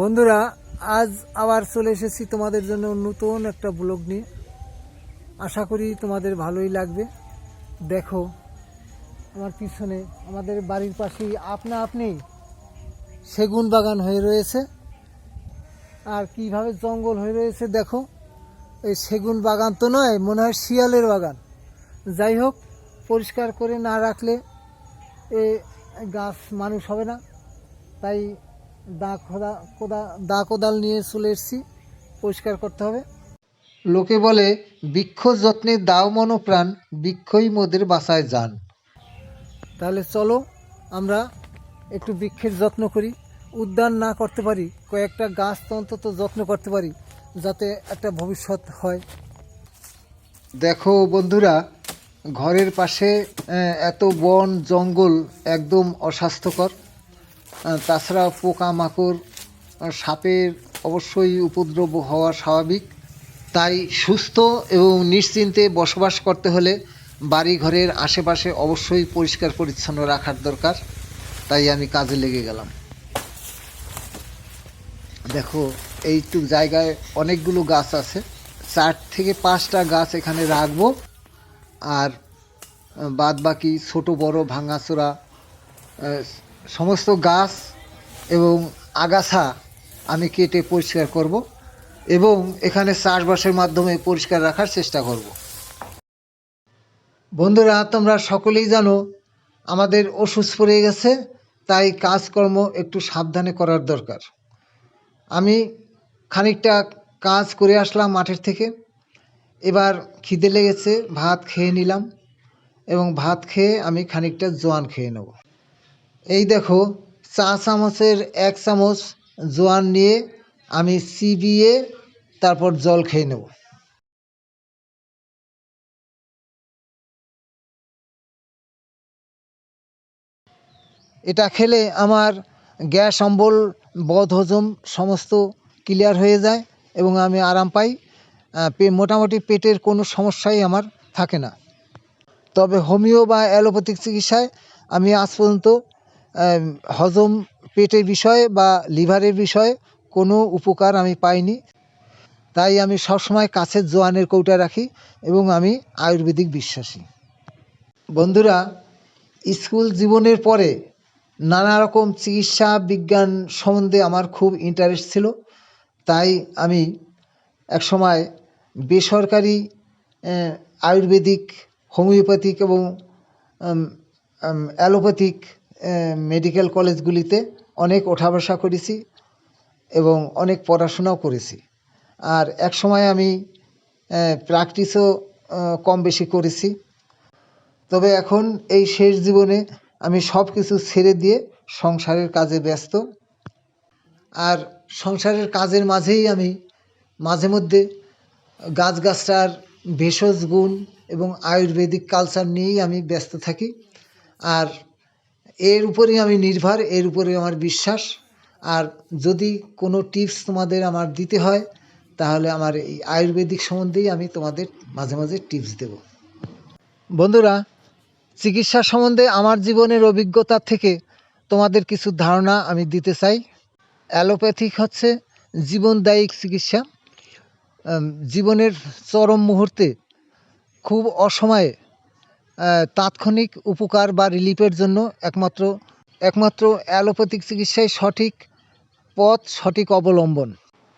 বন্ধুরা, আজ আবার চলে এসেছি তোমাদের জন্য নতুন একটা ব্লগ নিয়ে। আশা করি তোমাদের ভালোই লাগবে। দেখো, আমার পিছনে আমাদের বাড়ির পাশেই আপনা আপনি সেগুন বাগান হয়ে রয়েছে। আর কীভাবে জঙ্গল হয়ে রয়েছে দেখো, এই সেগুন বাগান তো নয়, মনে হয় শিয়ালের বাগান। যাই হোক, পরিষ্কার করে না রাখলে এ গাছ মানুষ হবে না। তাই দা খোদা, কোদা, দা কোদাল নিয়ে চলে এসেছি। পরিষ্কার করতে হবে। লোকে বলে, বৃক্ষ যত্নে দাও মনোপ্রাণ বৃক্ষই মোদের বাসায় যান। তাহলে চলো, আমরা একটু বৃক্ষের যত্ন করি। উদ্যান না করতে পারি, কয়েকটা গাছ তো অন্তত যত্ন করতে পারি, যাতে একটা ভবিষ্যৎ হয়। দেখো বন্ধুরা, ঘরের পাশে এত বন, জঙ্গল একদম অস্বাস্থ্যকর। তাছাড়া পোকামাকড় সাপের অবশ্যই উপদ্রব হওয়া স্বাভাবিক। তাই সুস্থ এবং নিশ্চিন্তে বসবাস করতে হলে বাড়ি ঘরের আশেপাশে অবশ্যই পরিষ্কার পরিচ্ছন্ন রাখার দরকার। তাই আমি কাজে লেগে গেলাম। দেখো, এইটুক জায়গায় অনেকগুলো গাছ আছে। চার থেকে পাঁচটা গাছ এখানে রাখব। আর বাদ বাকি ছোটো বড় ভাঙাচোরা সমস্ত গাছ এবং আগাছা আমি কেটে পরিষ্কার করব এবং এখানে চাষবাসের মাধ্যমে পরিষ্কার রাখার চেষ্টা করব। বন্ধুরা, তোমরা সকলেই জানো আমাদের ওষুধ পড়ে গেছে, তাই কাজকর্ম একটু সাবধানে করার দরকার। আমি খানিকটা কাজ করে আসলাম মাঠের থেকে। এবার খিদে লেগেছে, ভাত খেয়ে নিলাম এবং ভাত খেয়ে আমি খানিকটা জোয়ান খেয়ে নেব। এই দেখো, চা চামচের এক চামচ জোয়ান নিয়ে আমি চিবিয়ে তারপর জল খেয়ে নেব। এটা খেলে আমার গ্যাস, অম্বল বদহজম সমস্ত ক্লিয়ার হয়ে যায় এবং আমি আরাম পাই। মোটামুটি পেটের কোনো সমস্যাই আমার থাকে না। তবে হোমিও বা অ্যালোপ্যাথিক চিকিৎসায় আমি আজ পর্যন্ত হজম পেটের বিষয়ে বা লিভারের বিষয়ে কোনো উপকার আমি পাইনি। তাই আমি সবসময় কাছের জোয়ানের কৌটা রাখি এবং আমি আয়ুর্বেদিক বিশ্বাসী। বন্ধুরা, স্কুল জীবনের পরে নানা রকম চিকিৎসা বিজ্ঞান সম্বন্ধে আমার খুব ইন্টারেস্ট ছিল। তাই আমি একসময় বেসরকারি আয়ুর্বেদিক, হোমিওপ্যাথিক এবং অ্যালোপ্যাথিক মেডিকেল কলেজগুলিতে অনেক ওঠা বসা করেছি এবং অনেক পড়াশোনাও করেছি। আর এক সময় আমি প্র্যাকটিসও কম বেশি করেছি। তবে এখন এই শেষ জীবনে আমি সব কিছু ছেড়ে দিয়ে সংসারের কাজে ব্যস্ত। আর সংসারের কাজের মাঝেই আমি মাঝে মধ্যে গাছগাছটার ভেষজ গুণ এবং আয়ুর্বেদিক কালচার নিয়েই আমি ব্যস্ত থাকি। আর এর উপরেই আমি নির্ভর, এর উপরে আমার বিশ্বাস। আর যদি কোনো টিপস তোমাদের আমার দিতে হয়, তাহলে আমার এই আয়ুর্বেদিক সম্বন্ধেই আমি তোমাদের মাঝে মাঝে টিপস দেব। বন্ধুরা, চিকিৎসা সম্বন্ধে আমার জীবনের অভিজ্ঞতা থেকে তোমাদের কিছু ধারণা আমি দিতে চাই। অ্যালোপ্যাথিক হচ্ছে জীবনদায়িক চিকিৎসা। জীবনের চরম মুহূর্তে খুব অসময়ে তাৎক্ষণিক উপকার বা রিলিফের জন্য একমাত্র একমাত্র অ্যালোপ্যাথিক চিকিৎসাই সঠিক পথ, সঠিক অবলম্বন।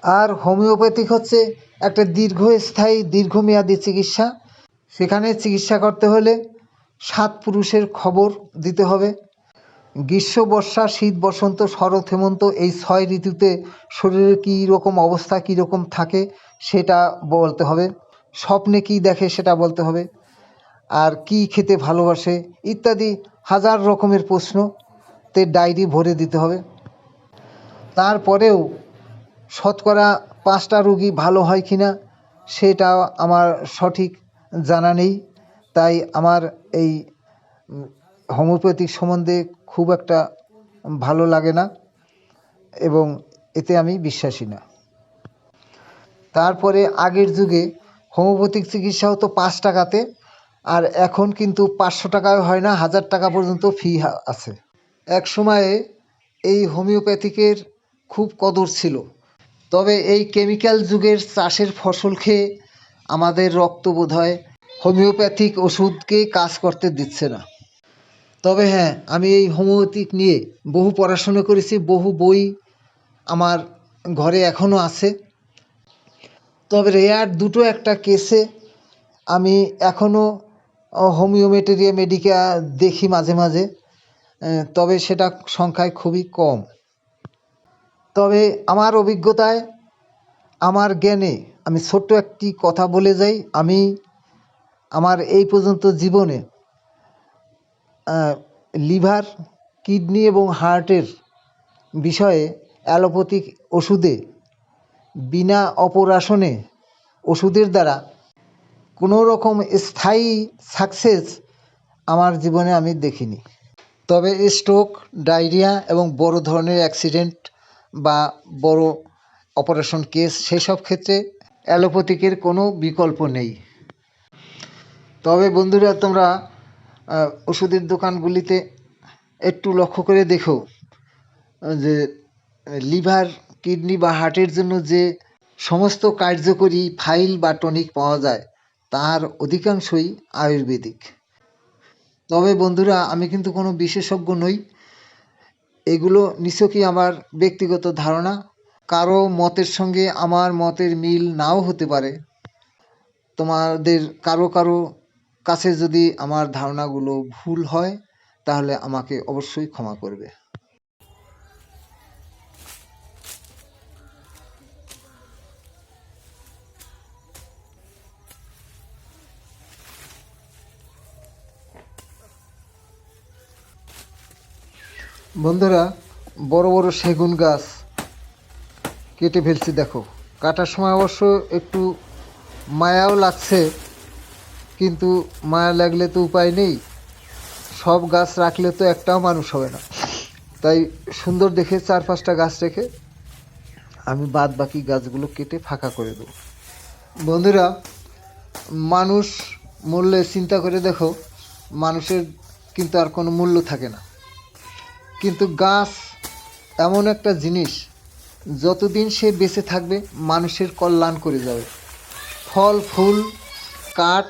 আর হোমিওপ্যাথিক হচ্ছে একটা দীর্ঘস্থায়ী, দীর্ঘমেয়াদী চিকিৎসা। সেখানে চিকিৎসা করতে হলে সাত পুরুষের খবর দিতে হবে। গ্রীষ্ম, বর্ষা, শীত, বসন্ত, শরৎ, হেমন্ত এই ছয় ঋতুতে শরীরের কী রকম অবস্থা, কী রকম থাকে সেটা বলতে হবে। স্বপ্নে কী দেখে সেটা বলতে হবে। আর কি খেতে ভালোবাসে ইত্যাদি হাজার রকমের প্রশ্ন তে ডায়েরি ভরে দিতে হবে। তারপরেও শতকরা পাঁচটা রুগী ভালো হয় কি না সেটা আমার সঠিক জানা নেই। তাই আমার এই হোমিওপ্যাথিক সম্বন্ধে খুব একটা ভালো লাগে না এবং এতে আমি বিশ্বাসী না। তারপরে আগের যুগে হোমিওপ্যাথিক চিকিৎসা হতো পাঁচ টাকাতে আর এখন কিন্তু পাঁচশো টাকায় হয় না, হাজার টাকা পর্যন্ত ফি আছে। এক সময়ে এই হোমিওপ্যাথিকের খুব কদর ছিল। তবে এই কেমিক্যাল যুগের চাষের ফসল খেয়ে আমাদের রক্ত বোধ হয় হোমিওপ্যাথিক ওষুধকে কাজ করতে দিচ্ছে না। তবে হ্যাঁ আমি এই হোমিওপ্যাথিক নিয়ে বহু পড়াশুনো করেছি, বহু বই আমার ঘরে এখনও আছে। তবে রেয়ার দুটো একটা কেসে আমি এখনও হোমিওমেটেরিয়া মেডিকা দেখি মাঝে মাঝে তবে সেটা সংখ্যায় খুবই কম। তবে আমার অভিজ্ঞতায়, আমার জ্ঞানে আমি ছোট্ট একটি কথা বলে যাই। আমি আমার এই পর্যন্ত জীবনে লিভার, কিডনি এবং হার্টের বিষয়ে অ্যালোপ্যাথিক ওষুধে বিনা অপারেশনে ওষুধের দ্বারা কোনো রকম স্থায়ী সাকসেস আমার জীবনে আমি দেখিনি। তবে স্ট্রোক ডায়রিয়া এবং বড় ধরনের অ্যাক্সিডেন্ট বা বড় অপারেশন কেস সেসব ক্ষেত্রে অ্যালোপ্যাথিকের কোনো বিকল্প নেই। তবে বন্ধুরা, তোমরা ওষুধের দোকানগুলিতে একটু লক্ষ্য করে দেখো, যে লিভার, কিডনি বা হার্টের জন্য যে সমস্ত কার্যকরী ফাইল বা টনিক পাওয়া যায় তার অধিকাংশই আয়ুর্বেদিক। তবে বন্ধুরা, আমি কিন্তু কোনো বিশেষজ্ঞ নই। এগুলো নিছকই আমার ব্যক্তিগত ধারণা। কারও মতের সঙ্গে আমার মতের মিল নাও হতে পারে। তোমাদের কারও কারও কাছে যদি আমার ধারণাগুলো ভুল হয়, তাহলে আমাকে অবশ্যই ক্ষমা করবে। বন্ধুরা, বড় বড় সেগুন গাছ কেটে ফেলছি দেখো। কাটার সময় অবশ্য একটু মায়াও লাগছে, কিন্তু মায়া লাগলে তো উপায় নেই। সব গাছ রাখলে তো একটাও মানুষ হবে না। তাই সুন্দর দেখে চার পাঁচটা গাছ রেখে আমি বাদ বাকি গাছগুলো কেটে ফাঁকা করে দেবো। বন্ধুরা, মানুষ মূল্যে চিন্তা করে দেখো, মানুষের কিন্তু আর কোনো মূল্য থাকে না। কিন্তু গাছ এমন একটা জিনিস, যতদিন সে বেঁচে থাকবে মানুষের কল্যাণ করে যাবে। ফল, ফুল, কাঠ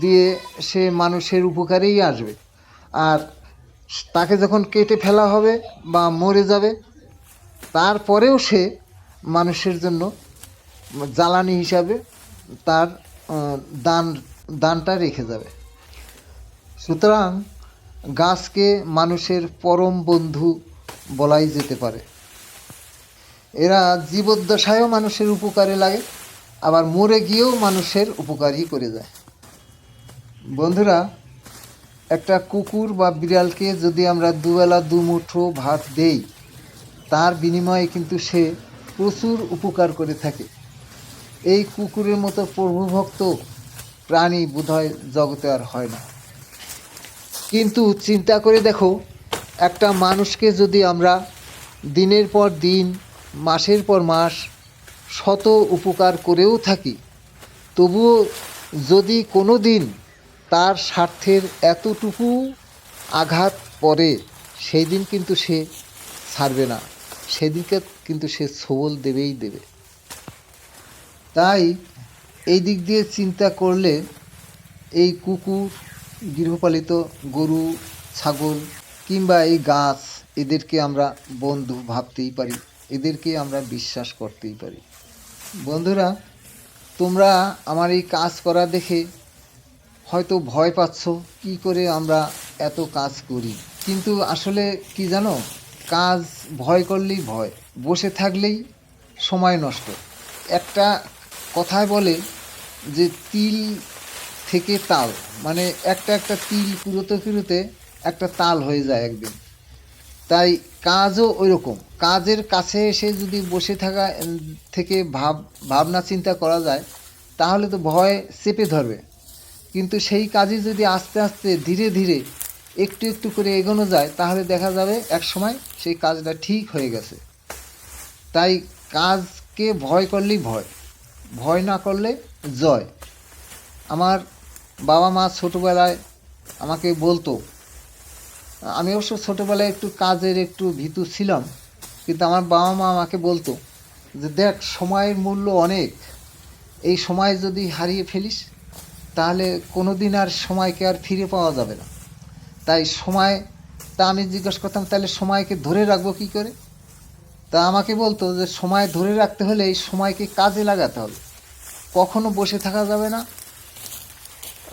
দিয়ে সে মানুষের উপকারেই আসবে। আর তাকে যখন কেটে ফেলা হবে বা মরে যাবে, তারপরেও সে মানুষের জন্য জ্বালানি হিসাবে তার দান, দানটা রেখে যাবে। সুতরাং গাছকে মানুষের পরম বন্ধু বলাই যেতে পারে। এরা জীবদ্দশায়ও মানুষের উপকারে লাগে, আবার মরে গিয়েও মানুষের উপকারই করে যায় বন্ধুরা, একটা কুকুর বা বিড়ালকে যদি আমরা দুবেলা দুমুঠো ভাত দেই, তার বিনিময়ে কিন্তু সে প্রচুর উপকার করে থাকে। এই কুকুরের মতো প্রভুভক্ত প্রাণী বোধহয় জগতে আর হয় না। কিন্তু চিন্তা করে দেখো, একটা মানুষকে যদি আমরা দিনের পর দিন, মাসের পর মাস শত উপকার করেও থাকি, তবুও যদি কোনো দিন তার স্বার্থের এতটুকু আঘাত পড়ে সেই দিন কিন্তু সে ছাড়বে না সেদিকে কিন্তু সে সবল দেবেই দেবে। তাই এই দিক দিয়ে চিন্তা করলে এই কুকুর গৃহপালিত গরু, ছাগল কিংবা এই গাছ, এদেরকে আমরা বন্ধু ভাবতেই পারি, এদেরকে আমরা বিশ্বাস করতেই পারি। বন্ধুরা, তোমরা আমার এই কাজ করা দেখে হয়তো ভয় পাচ্ছ, কি করে আমরা এত কাজ করি? কিন্তু আসলে কি জানো, কাজ ভয় করলেই ভয়, বসে থাকলেই সময় নষ্ট। একটা কথায় বলে যে, তিল থেকে তাল মানে একটা একটা তিল কুড়োতে কুড়োতে একটা তাল হয়ে যায় একদিন। তাই কাজও ওই রকম কাজের কাছে এসে যদি বসে থাকা থেকে ভাব, ভাবনা চিন্তা করা যায়, তাহলে তো ভয় চেপে ধরবে। কিন্তু সেই কাজে যদি আস্তে আস্তে ধীরে ধীরে একটু একটু করে এগোনো যায়, তাহলে দেখা যাবে এক সময় সেই কাজটা ঠিক হয়ে গেছে। তাই কাজকে ভয় করলেই ভয় ভয় না করলে জয়। আমার বাবা মা ছোটোবেলায় আমাকে বলতো। আমি অবশ্য ছোটোবেলায় একটু কাজের একটু ভীতু ছিলাম, কিন্তু আমার বাবা মা আমাকে বলতো যে, দেখ, সময়ের মূল্য অনেক। এই সময় যদি হারিয়ে ফেলিস, তাহলে কোনো দিন আর সময়কে আর ফিরে পাওয়া যাবে না। তাই সময়, তা আমি জিজ্ঞেস করতাম, তাহলে সময়কে ধরে রাখব কী করে? তা আমাকে বলতো যে, সময় ধরে রাখতে হলে এই সময়কে কাজে লাগাতে হবে। কখনো বসে থাকা যাবে না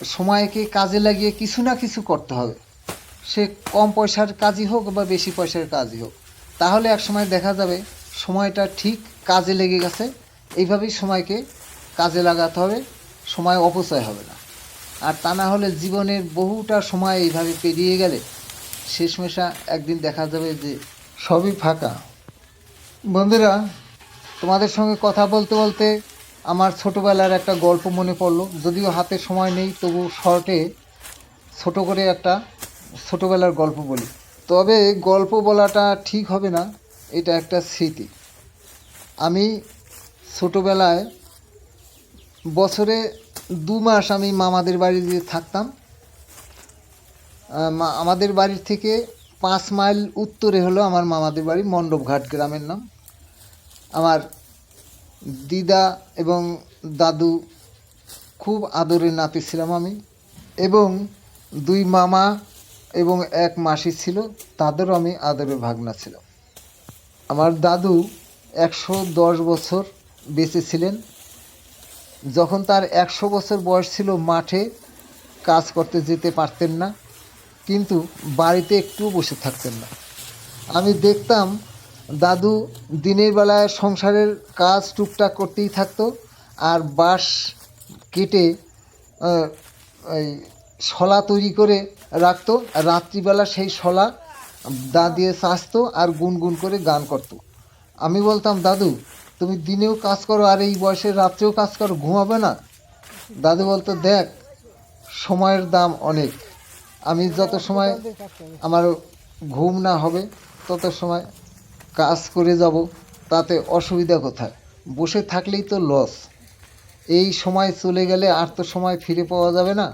সময়কে কাজে লাগিয়ে কিছু না কিছু করতে হবে। সে কম পয়সার কাজই হোক বা বেশি পয়সার কাজই হোক। তাহলে এক সময় দেখা যাবে সময়টা ঠিক কাজে লেগে গেছে। এইভাবেই সময়কে কাজে লাগাতে হবে, সময় অপচয় হবে না। আর তা না হলে জীবনের বহুটা সময় এইভাবে পেরিয়ে গেলে শেষমেশা একদিন দেখা যাবে যে সবই ফাঁকা। বন্ধুরা, তোমাদের সঙ্গে কথা বলতে বলতে আমার ছোটোবেলার একটা গল্প মনে পড়ল। যদিও হাতে সময় নেই, তবু শর্টে ছোট করে একটা ছোটোবেলার গল্প বলি। তবে গল্প বলাটা ঠিক হবে না, এটা একটা স্মৃতি। আমি ছোটোবেলায় বছরে দু মাস আমি মামাদের বাড়িতে থাকতাম। আমাদের বাড়ির থেকে পাঁচ মাইল উত্তরে হলো আমার মামাদের বাড়ি, মণ্ডপঘাট গ্রামের নাম। আমার দিদা এবং দাদু খুব আদরের নাতি ছিলাম আমি এবং দুই মামা এবং এক মাসি ছিল, তাদেরও আমি আদরের ভাগনা ছিলাম আমার দাদু একশো দশ বছর বেঁচে ছিলেন। যখন তার একশো বছর বয়স ছিল, মাঠে কাজ করতে যেতে পারতেন না, কিন্তু বাড়িতে একটু বসে থাকতেন না। আমি দেখতাম দাদু দিনের বেলায় সংসারের কাজ টুকটাক করতেই থাকতো, আর বাঁশ কেটে এই শলা তৈরি করে রাখতো রাত্রিবেলা সেই শলা দা দিয়ে চাষতো আর গুনগুন করে গান করতো। আমি বলতাম, দাদু, তুমি দিনেও কাজ করো আর এই বয়সে রাত্রেও কাজ করো, ঘুমাবে না? দাদু বলতো, দেখ, সময়ের দাম অনেক। আমি যত সময় আমার ঘুম না হবে, তত সময় কাজ করে যাব, তাতে অসুবিধা কোথায়? বসে থাকলেই তো লস এই সময় চলে গেলে আর তো সময় ফিরে পাওয়া যাবে না।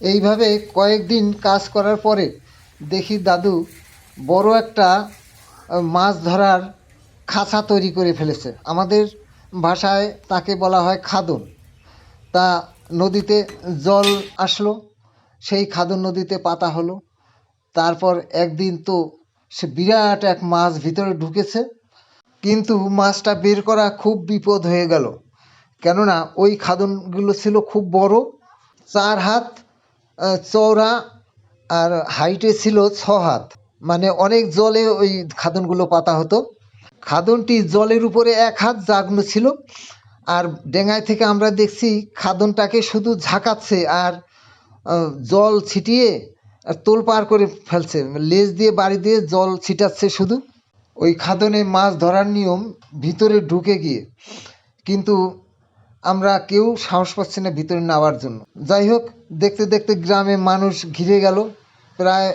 এইভাবে কয়েকদিন কাজ করার পরে দেখি দাদু বড় একটা মাছ ধরার খাঁচা তৈরি করে ফেলেছে। আমাদের ভাষায় তাকে বলা হয় খাদন। তা নদীতে জল আসলো, সেই খাদন নদীতে পাতা হলো। তারপর একদিন তো সে বিরাট এক মাছ ভিতরে ঢুকেছে। কিন্তু মাছটা বের করা খুব বিপদ হয়ে গেল। কেননা ওই খাদনগুলো ছিল খুব বড়। চার হাত চওড়া আর হাইটে ছিল ছ হাত। মানে অনেক জলে ওই খাদনগুলো পাতা হতো। খাদনটি জলের উপরে এক হাত জাগনো ছিল। আর ডেঙ্গায় থেকে আমরা দেখছি খাদনটাকে শুধু ঝাঁকাচ্ছে আর জল ছিটিয়ে আর তোল পার করে ফেলছে। লেজ দিয়ে বাড়ি দিয়ে জল ছিটাচ্ছে শুধু। ওই খাদনে মাছ ধরার নিয়ম ভিতরে ঢুকে গিয়ে। কিন্তু আমরা কেউ সাহস পাচ্ছি না ভিতরে নামার জন্য। যাই হোক, দেখতে দেখতে গ্রামে মানুষ ঘিরে গেল। প্রায়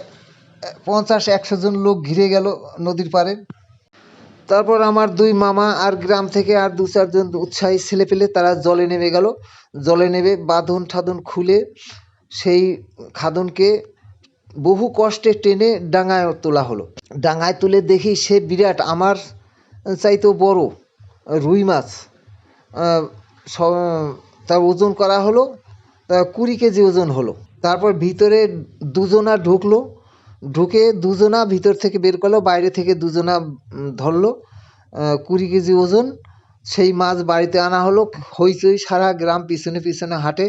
পঞ্চাশ একশো জন লোক ঘিরে গেল নদীর পাড়ে। তারপর আমার দুই মামা আর গ্রাম থেকে আর দু চারজন উৎসাহী ছেলে পেলে তারা জলে নেমে গেল। জলে নেমে বাঁধন ঠাদন খুলে সেই খাদনকে বহু কষ্টে টেনে ডাঙায় তোলা হলো। ডাঙায় তুলে দেখি সে বিরাট, আমার চাইতেও বড় রুই মাছ। তার ওজন করা হলো কুড়ি কেজি ওজন হলো। তারপর ভিতরে দুজনা ঢুকলো, ঢুকে দুজনা ভিতর থেকে বের করল, বাইরে থেকে দুজনা ধরলো কুড়ি কেজি ওজন। সেই মাছ বাড়িতে আনা হলো, হইচই সারা গ্রাম পিছনে পিছনে হাঁটে।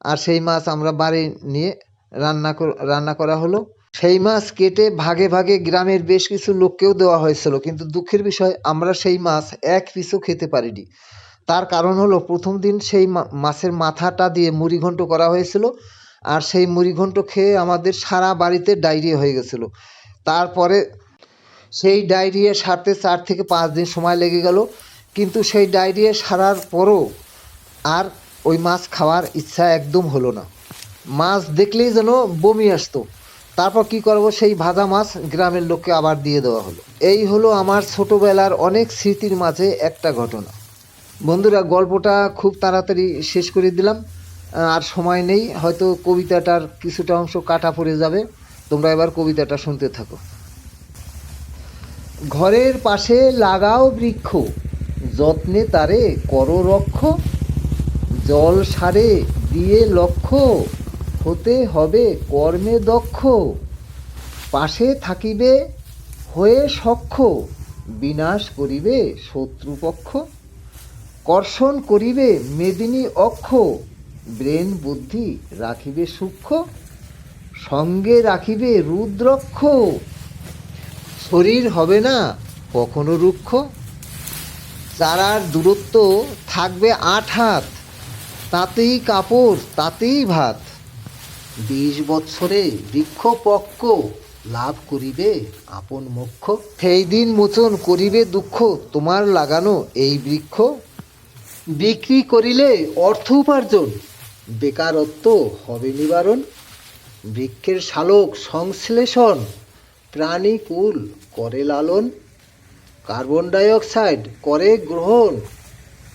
আর সেই মাছ আমরা বাড়ি নিয়ে রান্না রান্না করা হলো। সেই মাছ কেটে ভাগে ভাগে গ্রামের বেশ কিছু লোককেও দেওয়া হয়েছিল, কিন্তু দুঃখের বিষয়, আমরা সেই মাছ এক পিসও খেতে পারিনি। তার কারণ হলো, প্রথম দিন সেই মাছের মাথাটা দিয়ে মুড়িঘণ্ট করা হয়েছিল, আর সেই মুড়িঘণ্ট খেয়ে আমাদের সারা বাড়িতে ডায়রিয়া হয়ে গেছিল। তারপরে সেই ডায়রিয়া সারতে চার থেকে পাঁচ দিন সময় লেগে গেল, কিন্তু সেই ডায়রিয়া সারার পরও আর ওই মাছ খাওয়ার ইচ্ছা একদম হলো না। মাছ দেখলেই যেন বমি আসতো। তারপর কি করব, সেই ভাজা মাছ গ্রামের লোককে আবার দিয়ে দেওয়া হলো। এই হলো আমার ছোটোবেলার অনেক স্মৃতির মাঝে একটা ঘটনা। বন্ধুরা, গল্পটা খুব তাড়াতাড়ি শেষ করে দিলাম। আর সময় নেই, হয়তো কবিতাটার কিছুটা অংশ কাটা পড়ে যাবে। তোমরা এবার কবিতাটা শুনতে থাকো। ঘরের পাশে লাগাও বৃক্ষ, যত্নে তারে করো রক্ষ, জল সারে দিয়ে লক্ষ্য হতে হবে কর্মে দক্ষ। পাশে থাকিবে, হয়ে সক্ষ। বিনাশ করিবে শত্রুপক্ষ। কর্ষণ করিবে মেদিনী অক্ষ। ব্রেন বুদ্ধি রাখিবে সূক্ষ্ম। সঙ্গে রাখিবে রুদ্রক্ষ। শরীর হবে না কখনো রুক্ষ। চারার দূরত্ব থাকবে আট হাত। তাতেই কাপড়, তাতেই ভাত। বিশ বৎসরে বৃক্ষ পক্ষ লাভ করিবে আপন মোক্ষ। সেই দিন মোচন করিবে দুঃখ, তোমার লাগানো এই বৃক্ষ। বিক্রি করিলে অর্থ উপার্জন, বেকারত্ব হবে নিবারণ। বৃক্ষের শালক সংশ্লেষণ, প্রাণীকুল করে লালন। কার্বন ডাই অক্সাইড করে গ্রহণ,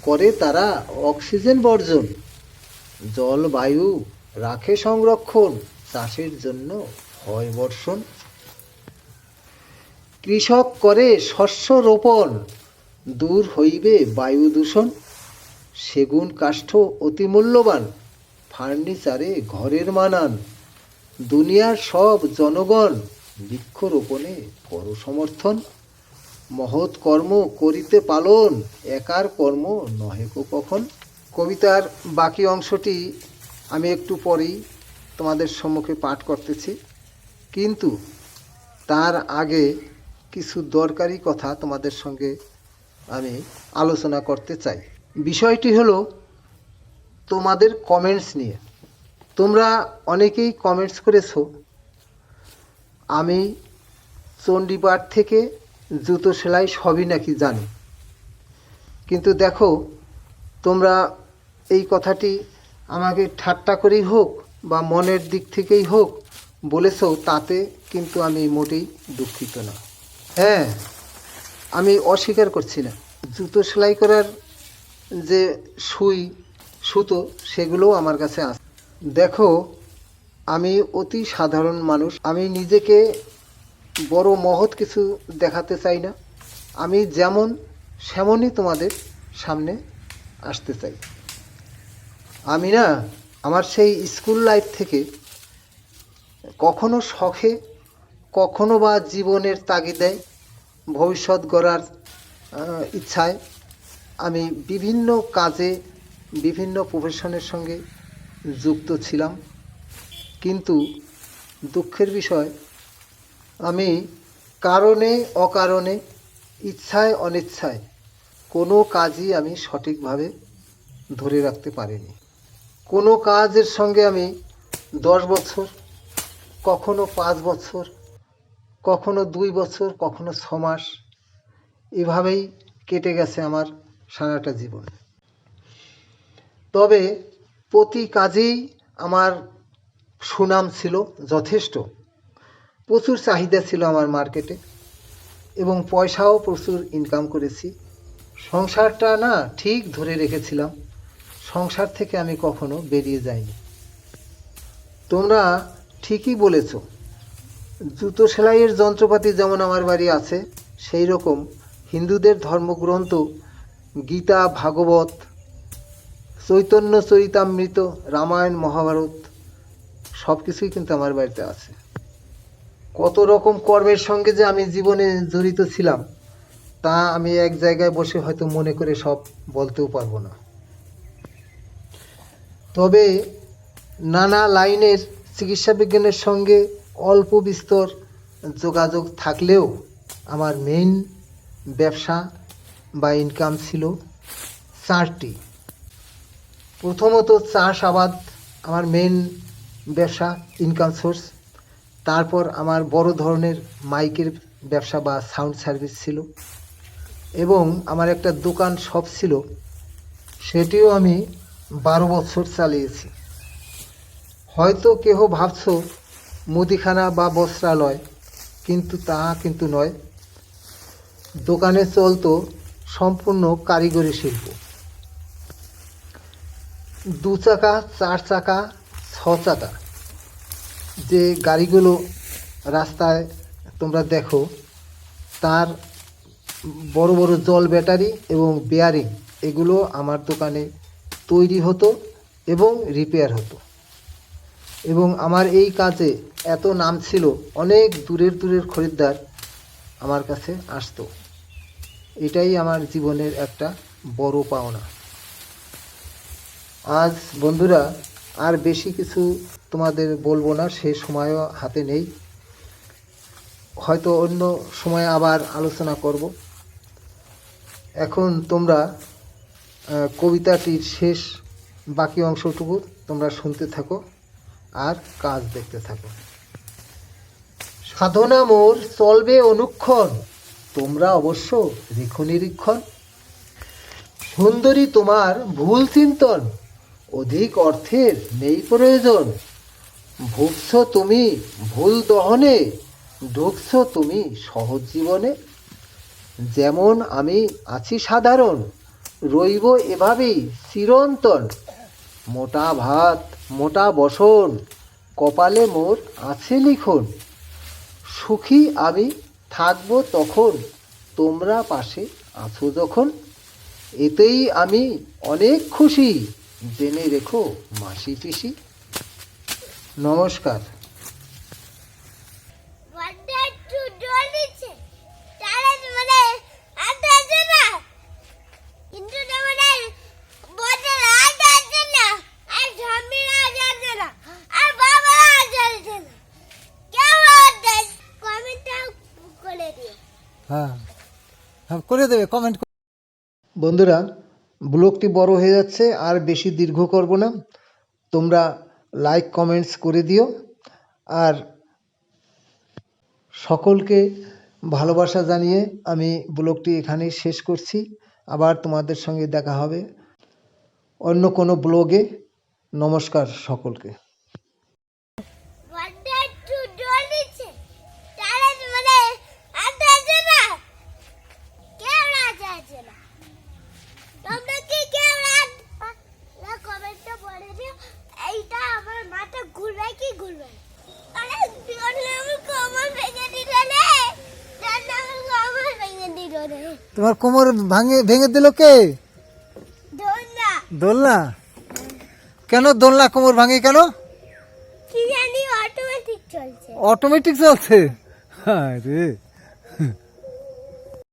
করে তারা অক্সিজেন বর্জন। জলবায়ু রাখে সংরক্ষণ, চাষের জন্য হয় বর্ষণ। কৃষক করে শস্য রোপণ, দূর হইবে বায়ু দূষণ। সেগুন কাষ্ঠ অতি মূল্যবান, ফার্নিচারে ঘরের মানান। দুনিয়ার সব জনগণ বৃক্ষরোপণে কর সমর্থন। মহৎ কর্ম করিতে পালন, একার কর্ম নহে কখন। কবিতার বাকি অংশটি আমি একটু পরেই তোমাদের সম্মুখে পাঠ করতেছি। কিন্তু তার আগে কিছু দরকারি কথা তোমাদের সঙ্গে আমি আলোচনা করতে চাই। বিষয়টি হলো তোমাদের কমেন্টস নিয়ে। তোমরা অনেকেই কমেন্টস করেছ। আমি চণ্ডীপাঠ থেকে জুতো সেলাই সবই নাকি জানি। কিন্তু দেখো, তোমরা এই কথাটি আমাকে ঠাট্টা করেই হোক বা মনের দিক থেকেই হোক বলেছ তাতে কিন্তু আমি মোটেই দুঃখিত না। হ্যাঁ আমি অস্বীকার করছি না। জুতো সেলাই করার যে সুই, সুতো, সেগুলোও আমার কাছে আছে। দেখো, আমি অতি সাধারণ মানুষ। আমি নিজেকে বড় মহৎ কিছু দেখাতে চাই না। আমি যেমন, সেমনই তোমাদের সামনে আসতে চাই। আমি না আমার সেই স্কুল লাইফ থেকে কখনো শখে, কখনো বা জীবনের তাগিদায় ভবিষ্যৎ গড়ার ইচ্ছায় আমি বিভিন্ন কাজে, বিভিন্ন প্রফেশনের সঙ্গে যুক্ত ছিলাম। কিন্তু দুঃখের বিষয়, আমি কারণে, অকারণে, ইচ্ছায়, অনিচ্ছায় কোনো কাজই আমি সঠিকভাবে ধরে রাখতে পারিনি। কোনো কাজের সঙ্গে আমি দশ বছর, কখনো পাঁচ বছর, কখনো দুই বছর, কখনো ছ মাস, এভাবেই কেটে গেছে আমার সারাটা জীবন। তবে প্রতি কাজেই আমার সুনাম ছিল যথেষ্ট। প্রচুর চাহিদা ছিল আমার মার্কেটে এবং পয়সাও প্রচুর ইনকাম করেছি। সংসারটা না ঠিক ধরে রেখেছিলাম। সংসার থেকে আমি কখনো বেরিয়ে যাইনি। তোমরা ঠিকই বলেছ, জুতো সেলাইয়ের যন্ত্রপাতি যেমন আমার বাড়ি আছে সেই রকম হিন্দুদের ধর্মগ্রন্থ গীতা, ভাগবত, চৈতন্য চরিতামৃত, রামায়ণ, মহাভারত সব কিছুই কিন্তু আমার বাড়িতে আছে। কত রকম কর্মের সঙ্গে যে আমি জীবনে জড়িত ছিলাম, তা আমি এক জায়গায় বসে হয়তো মনে করে সব বলতেও পারব না। তবে নানা লাইনের চিকিৎসা বিজ্ঞানের সঙ্গে অল্প বিস্তর যোগাযোগ থাকলেও আমার মেইন ব্যবসা বা ইনকাম ছিল চারটি। প্রথমত চাষাবাদ আমার মেন ব্যবসা ইনকাম সোর্স তারপর আমার বড় ধরনের মাইকের ব্যবসা বা সাউন্ড সার্ভিস ছিল। এবং আমার একটা দোকান শপ ছিল, সেটিও আমি বারো বছর চালিয়েছি। হয়তো কেহ ভাবছ, মুদিখানা বা বস্ত্রালয়, কিন্তু তা কিন্তু নয়। দোকানে চলতো সম্পূর্ণ কারিগরি শিল্প। দু চাকা, চার চাকা, ছ চাকা। যে গাড়িগুলো রাস্তায় তোমরা দেখো, তার বড় বড় জল ব্যাটারি এবং বেয়ারিং, এগুলো আমার দোকানে তৈরি হতো এবং রিপেয়ার হতো। এবং আমার এই কাজে এত নাম ছিল, অনেক দূরের দূরের খরিদ্দার আমার কাছে আসতো। এটাই আমার জীবনের একটা বড় পাওনা। আজ বন্ধুরা, আর বেশি কিছু তোমাদের বলব না, সে সময়ও হাতে নেই। হয়তো অন্য সময় আবার আলোচনা করব। এখন তোমরা কবিতাটির শেষ বাকি অংশটুকু তোমরা শুনতে থাকো আর কাজ দেখতে থাকো। সাধনা মোর চলবে অনুক্ষণ, তোমরা অবশ্য রেখো নিরীক্ষণ। সুন্দরী তোমার ভুল চিন্তন, অধিক অর্থের নেই প্রয়োজন। ভুগছ তুমি ভুল দহনে ঢুকছ তুমি সহজ জীবনে। যেমন আমি আছি সাধারণ রইব এভাবেই চিরন্তন। মোটা ভাত, মোটা বসন, কপালে মোর আছে লিখন। সুখী আমি থাকব তখন, তোমরা পাশে আছো যখন। এতেই আমি অনেক খুশি, জেনে রেখো মাসি পিসি। নমস্কার বড্ড একটু জল দিচ্ছে তারা মানে আটা আছে না কিন্তু আমাদের বড্ড রাত আছে না আর স্বামীরা আছে না আর বাবারা আছে না কেমন কমেন্টটা করে দিও হ্যাঁ। হ্যাঁ করে দেবে কমেন্ট বন্ধুরা, ব্লগটি বড় হয়ে যাচ্ছে, আর বেশি দীর্ঘ করব না। তোমরা লাইক কমেন্টস করে দিও, আর সকলকে ভালোবাসা জানিয়ে আমি ব্লগটি এখানেই শেষ করছি। আবার তোমাদের সঙ্গে দেখা হবে অন্য কোনো ব্লগে। নমস্কার সকলকে বড্ড একটু জল দিচ্ছে তারা মানে আটা আছে না কেউ রাত আছে না তোমরা কি কেউ রাত কমেন্টটা বলে দিও এইটা আমার মাথা ঘুরবে কি ঘুরবে আরে জলে আমার কোমর ভেঙে দিল রে জলে আমার কোমর ভেঙে দিল রে তোমার কোমর ভাঙে ভেঙে দিল কে? দোলনা। দোলনা? কেন দোলনা কোমর ভাঙে কেন? অটোমেটিক চলছে। অটোমেটিক চলছে? হ্যাঁ রে।